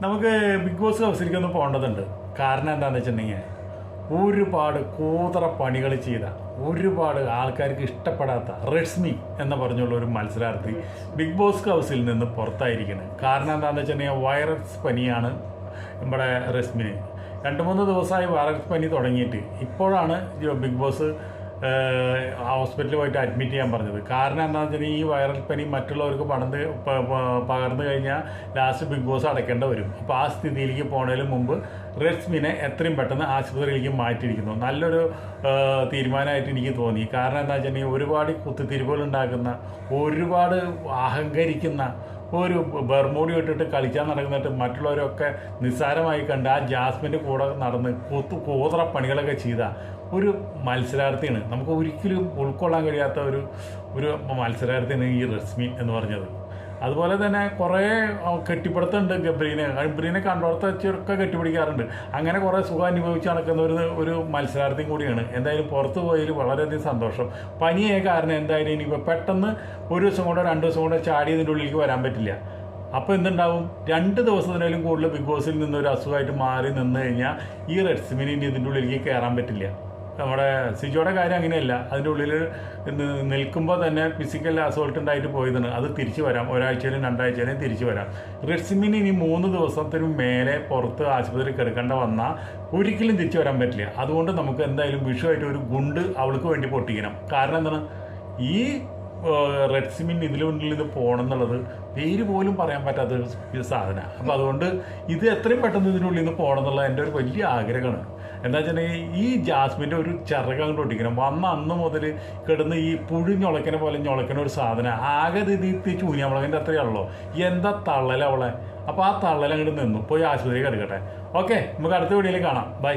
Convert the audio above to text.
നമുക്ക് big boss ഹൗസിലേക്കൊന്ന് പോകേണ്ടതുണ്ട്. കാരണം എന്താണെന്ന് വെച്ചിട്ടുണ്ടെങ്കിൽ ഒരുപാട് കൂതറ പണികൾ ചെയ്ത ഒരുപാട് ആൾക്കാർക്ക് ഇഷ്ടപ്പെടാത്ത റെഡ്സ്മി എന്ന് പറഞ്ഞുള്ള ഒരു മത്സരാർത്ഥി ബിഗ് ബോസ് ഹൗസിൽ നിന്ന് പുറത്തായിരിക്കുന്നത് കാരണം എന്താണെന്ന് വെച്ചിട്ടുണ്ടെങ്കിൽ വൈറസ് പനിയാണ് നമ്മുടെ റെഡ്സ്മിന് രണ്ട് മൂന്ന് ദിവസമായി വൈറസ് പനി തുടങ്ങിയിട്ട് ഇപ്പോഴാണ് ബിഗ് ബോസ് ഹോസ്പിറ്റലിൽ പോയിട്ട് അഡ്മിറ്റ് ചെയ്യാൻ പറഞ്ഞത്. കാരണം എന്താണെന്ന് വെച്ചാൽ ഈ വൈറൽ പനി മറ്റുള്ളവർക്ക് പടർന്ന് പകർന്നു കഴിഞ്ഞാൽ ലാസ്റ്റ് ബിഗ് ബോസ് അടയ്ക്കേണ്ടി വരും. അപ്പോൾ ആ സ്ഥിതിയിലേക്ക് പോണതിന് മുമ്പ് റെഡ്സ്മിനെ എത്രയും പെട്ടെന്ന് ആശുപത്രിയിലേക്ക് മാറ്റിയിരിക്കുന്നു. നല്ലൊരു തീരുമാനമായിട്ട് എനിക്ക് തോന്നി. കാരണം എന്താ വെച്ചിട്ടുണ്ടെങ്കിൽ ഒരുപാട് കുത്തിത്തിരിവുകൾ ഉണ്ടാക്കുന്ന ഒരുപാട് അഹങ്കരിക്കുന്ന ഒരു ബർമൂടി ഇട്ടിട്ട് കളിക്കാൻ നടക്കുന്നിട്ട് മറ്റുള്ളവരൊക്കെ നിസ്സാരമായി കണ്ട് ആ ജാസ്മിന്റെ കൂടെ നടന്ന് കൂത്തു കൂതറ പണികളൊക്കെ ചെയ്ത ഒരു മത്സരാർത്ഥിയാണ്. നമുക്ക് ഒരിക്കലും ഉൾക്കൊള്ളാൻ കഴിയാത്ത ഒരു ഒരു മത്സരാർത്ഥിയാണ് ഈ റസ്മി എന്ന് പറഞ്ഞത്. അതുപോലെ തന്നെ കുറേ കെട്ടിപ്പിടുത്തുണ്ട് ഗബ്രീനെ. ഗബ്രീനെ കണ്ടോടത്ത് വെച്ചൊക്കെ കെട്ടിപ്പിടിക്കാറുണ്ട്. അങ്ങനെ കുറേ സുഖം അനുഭവിച്ച് നടക്കുന്ന ഒരു ഒരു മത്സരാർത്ഥിയും കൂടിയാണ്. എന്തായാലും പുറത്ത് പോയതിൽ വളരെയധികം സന്തോഷം. പനിയായ കാരണം എന്തായാലും ഇനിയിപ്പോൾ പെട്ടെന്ന് ഒരു ദിവസം കൂടെ രണ്ട് ദിവസം കൂടെ ചാടി ഇതിന്റെ ഉള്ളിലേക്ക് വരാൻ പറ്റില്ല. അപ്പോൾ എന്തുണ്ടാവും? രണ്ട് ദിവസത്തിനായാലും കൂടുതൽ ബിഗ് ബോസിൽ നിന്ന് ഒരു അസുഖമായിട്ട് മാറി നിന്ന് കഴിഞ്ഞാൽ ഈ ഇനി ഇതിന്റെ ഉള്ളിലേക്ക് കയറാൻ പറ്റില്ല. നമ്മുടെ സിജോയുടെ കാര്യം അങ്ങനെയല്ല. അതിന്റെ ഉള്ളിൽ നിൽക്കുമ്പോൾ തന്നെ ഫിസിക്കൽ അസോൾട്ട് ഉണ്ടായിട്ട് പോയതാണ്. അത് തിരിച്ചു വരാം. ഒരാഴ്ചയിലും രണ്ടാഴ്ചയിലും തിരിച്ചു വരാം. റെഡ്സിമിന് ഇനി മൂന്ന് ദിവസത്തിനും മേലെ പുറത്ത് ആശുപത്രി കിടക്കേണ്ട വന്നാൽ ഒരിക്കലും തിരിച്ചു വരാൻ പറ്റില്ല. അതുകൊണ്ട് നമുക്ക് എന്തായാലും വിഷുവായിട്ട് ഒരു ഗുണ്ട് അവൾക്ക് വേണ്ടി പൊട്ടിക്കണം. കാരണം എന്താണ്? ഈ റെഡ് സിമിൻ ഇതിലുള്ളിൽ ഇത് പോകണം എന്നുള്ളത് പേര് പോലും പറയാൻ പറ്റാത്ത സാധനമാണ് അപ്പോൾ അതുകൊണ്ട് ഇത് എത്രയും പെട്ടെന്ന് ഇതിനുള്ളിൽ നിന്ന് പോകണം എന്നുള്ളത് എന്റെ ഒരു വലിയ ആഗ്രഹമാണ്. എന്താ വെച്ചിട്ടുണ്ടെങ്കിൽ ഈ ജാസ്മിന്റെ ഒരു ചിറക് അങ്ങോട്ട് ഒട്ടിക്കണം. വന്ന അന്ന് മുതൽ കിടന്ന് ഈ പുഴു ഞൊളക്കനെ പോലെ ഞൊളക്കണ ഒരു സാധനം. ആകെ ഇത് ചൂഞ്ഞമുളകിന്റെ അത്രയാണല്ലോ എന്താ തള്ളല അവളെ? അപ്പോൾ ആ തള്ളൽ അങ്ങോട്ട് നിന്നു. പോയി ആശുപത്രി കിടക്കട്ടെ ഓക്കെ നമുക്ക് അടുത്ത വീഡിയോയിൽ കാണാം. ബൈ.